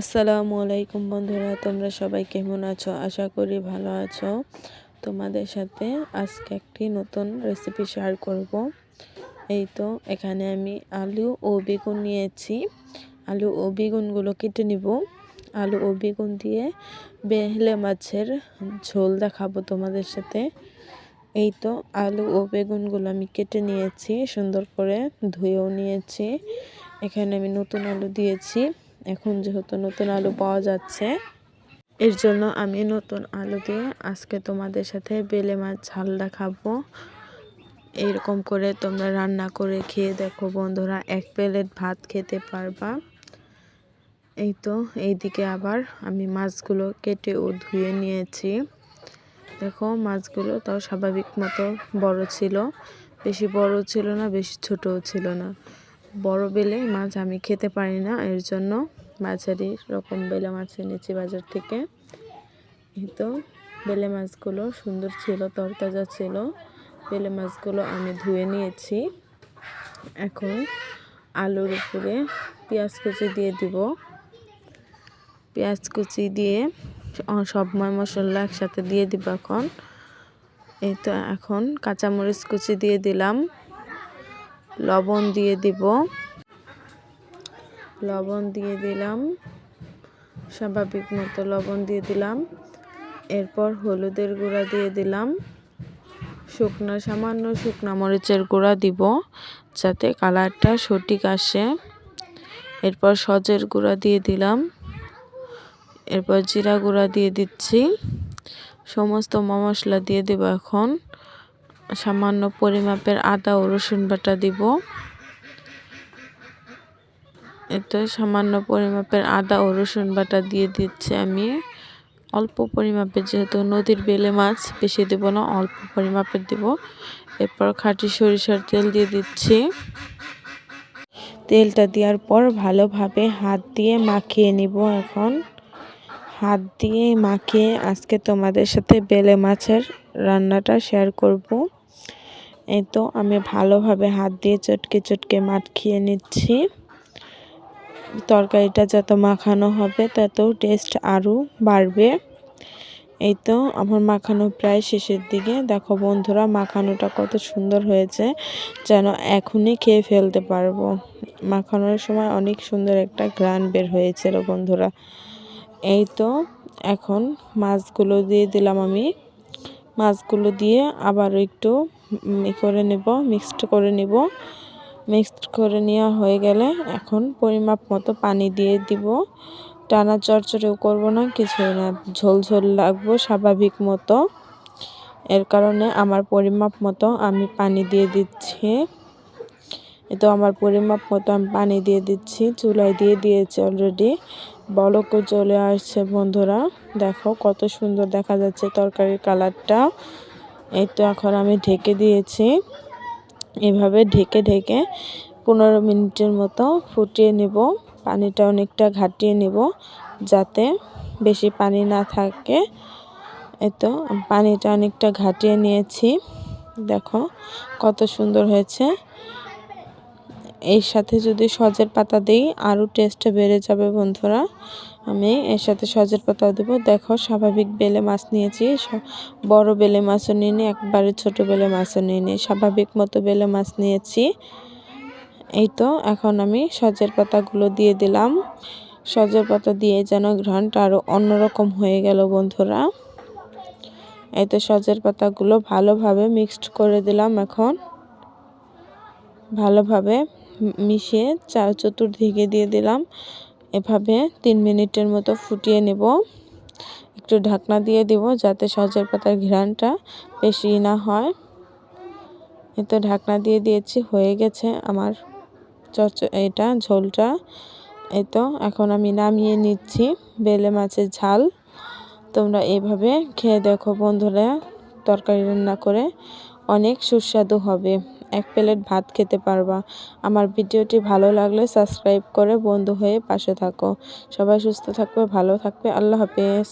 আসসালামু আলাইকুম বন্ধুরা, তোমরা সবাই কেমন আছো? আশা করি ভালো আছো। তোমাদের সাথে আজকে একটি নতুন রেসিপি শেয়ার করব। এই তো, এখানে আমি আলু ও বেগুন নিয়েছি। আলু ও বেগুনগুলো কেটে নিব। আলু ও বেগুন দিয়ে বেহলে মাছের ঝোল দেখাবো তোমাদের সাথে। এই তো, আলু ও বেগুনগুলো আমি কেটে নিয়েছি, সুন্দর করে ধুয়েও নিয়েছি। এখানে আমি নতুন আলু দিয়েছি। এখন যেহেতু নতুন আলু পাওয়া যাচ্ছে, এর জন্য আমি নতুন আলু দিয়ে আজকে তোমাদের সাথে বেলে মাছ ঝালটা খাব। এইরকম করে তোমরা রান্না করে খেয়ে দেখো বন্ধুরা, এক প্লেট ভাত খেতে পারবা। এই তো, এইদিকে আবার আমি মাছগুলো কেটে ও ধুয়ে নিয়েছি। দেখো, মাছগুলো তাও স্বাভাবিক মতো বড় ছিল। বেশি বড় ছিল না, বেশি ছোটও ছিল না। বড় বেলে মাছ আমি খেতে পারি না, এর জন্য মাঝারি রকম বেলে মাছ এনেছি বাজার থেকে। তো বেলে মাছগুলো সুন্দর ছিল, তরতাজা ছিল। বেলে মাছগুলো আমি ধুয়ে নিয়েছি। এখন আলুর উপরে পেঁয়াজ কুচি দিয়ে দিব। পেঁয়াজ কুচি দিয়ে সব ময় মশলা একসাথে দিয়ে দিব এখন। এই তো এখন কাঁচামরিচ কুচি দিয়ে দিলাম। লবণ দিয়ে দিব। লবণ দিয়ে দিলাম। স্বাভাবিক মতো লবণ দিয়ে দিলাম। এরপর হলুদের গুঁড়া দিয়ে দিলাম। শুকনো, সামান্য শুকনো মরিচের গুঁড়া দিব যাতে কালারটা সঠিক আসে। এরপর সজের গুঁড়া দিয়ে দিলাম। এরপর জিরা গুঁড়া দিয়ে দিচ্ছি। সমস্ত মশলা দিয়ে দেব এখন। সামান্য পরিমাপের আদা ও রসুন বাটা দিব। এতে সামান্য পরিমাপের আদা ও রসুন বাটা দিয়ে দিচ্ছি আমি। অল্প পরিমাপে যেহেতু নদীর বেলে মাছ, বেশি দেব না, অল্প পরিমাপের দেব। এরপর খাঁটি সরিষার তেল দিয়ে দিচ্ছি। তেলটা দেওয়ার পর ভালোভাবে হাত দিয়ে মাখিয়ে নিব এখন। হাত দিয়ে মাখিয়ে আজকে তোমাদের সাথে বেলে মাছের রান্নাটা শেয়ার করব। এই তো আমি ভালোভাবে হাত দিয়ে চটকে চটকে মাখিয়ে নিচ্ছি। তরকারিটা যত মাখানো হবে তত টেস্ট আরও বাড়বে। এই তো আমার মাখানো প্রায় শেষের দিকে। দেখো বন্ধুরা, মাখানোটা কত সুন্দর হয়েছে, যেন এখনই খেয়ে ফেলতে পারব। মাখানোর সময় অনেক সুন্দর একটা গ্রান বের হয়েছিল বন্ধুরা। এই তো এখন মাছগুলো দিয়ে দিলাম আমি। মাছগুলো দিয়ে আবার একটু ই করে নেব মিক্সড করে নেব। মিক্সড করে নেওয়া হয়ে গেলে এখন পরিমাপ মতো পানি দিয়ে দিব। টানা চরচরেও করব না, কিছুই না। ঝোল ঝোল লাগবো স্বাভাবিক মতো। এর কারণে আমার পরিমাপ মতো আমি পানি দিয়ে দিচ্ছি। এ তো আমার পরিমাপ মতো আমি পানি দিয়ে দিচ্ছি, চুলায় দিয়ে দিয়েছি অলরেডি বলকও চলে আসছে বন্ধুরা। দেখো কত সুন্দর দেখা যাচ্ছে তরকারির কালারটা। এই তো এখন আমি ঢেকে দিয়েছি। এভাবে ঢেকে ঢেকে পনেরো মিনিটের মতো ফুটিয়ে নেব। পানিটা অনেকটা ঘাটিয়ে নেব যাতে বেশি পানি না থাকে। এতো পানিটা অনেকটা ঘাটিয়ে নিয়েছি। দেখো কত সুন্দর হয়েছে। এর সাথে যদি সজের পাতা দিই, আরও টেস্টটা বেড়ে যাবে বন্ধুরা। আমি এর সাথে সজের পাতা দেবো। দেখো, স্বাভাবিক বেলে মাছ নিয়েছি। বড় বেলে মাছও নিয়ে একবারে ছোট বেলে মাছও নিয়ে স্বাভাবিক মতো বেলে মাছ নিয়েছি। এই তো, এখন আমি সজের পাতাগুলো দিয়ে দিলাম। সজের পাতা দিয়ে যেন ঘ্রাণটা আরও অন্যরকম হয়ে গেল বন্ধুরা। এই তো, সজের পাতাগুলো ভালোভাবে মিক্সড করে দিলাম এখন। ভালোভাবে মিশিয়ে চার চতুর্দিকে দিয়ে দিলাম। এভাবে তিন মিনিটের মতো ফুটিয়ে নেব। একটু ঢাকনা দিয়ে দিব যাতে সজের পাতার ঘ্রাণটা বেশি না হয়। এতো ঢাকনা দিয়ে দিয়েছি, হয়ে গেছে আমার চচ, এটা ঝোলটা। এই তো এখন আমি নামিয়ে নিচ্ছি বেলে মাছের ঝাল। তোমরা এভাবে খেয়ে দেখো বন্ধুরা, তরকারি রান্না করে অনেক সুস্বাদু হবে। এক প্লেট ভাত খেতে পারবা। আমার ভিডিওটি ভালো লাগলে সাবস্ক্রাইব করে বন্ধু হয়ে পাশে থাকো। সবাই সুস্থ থাকবে, ভালো থাকবে। আল্লাহ হাফেজ।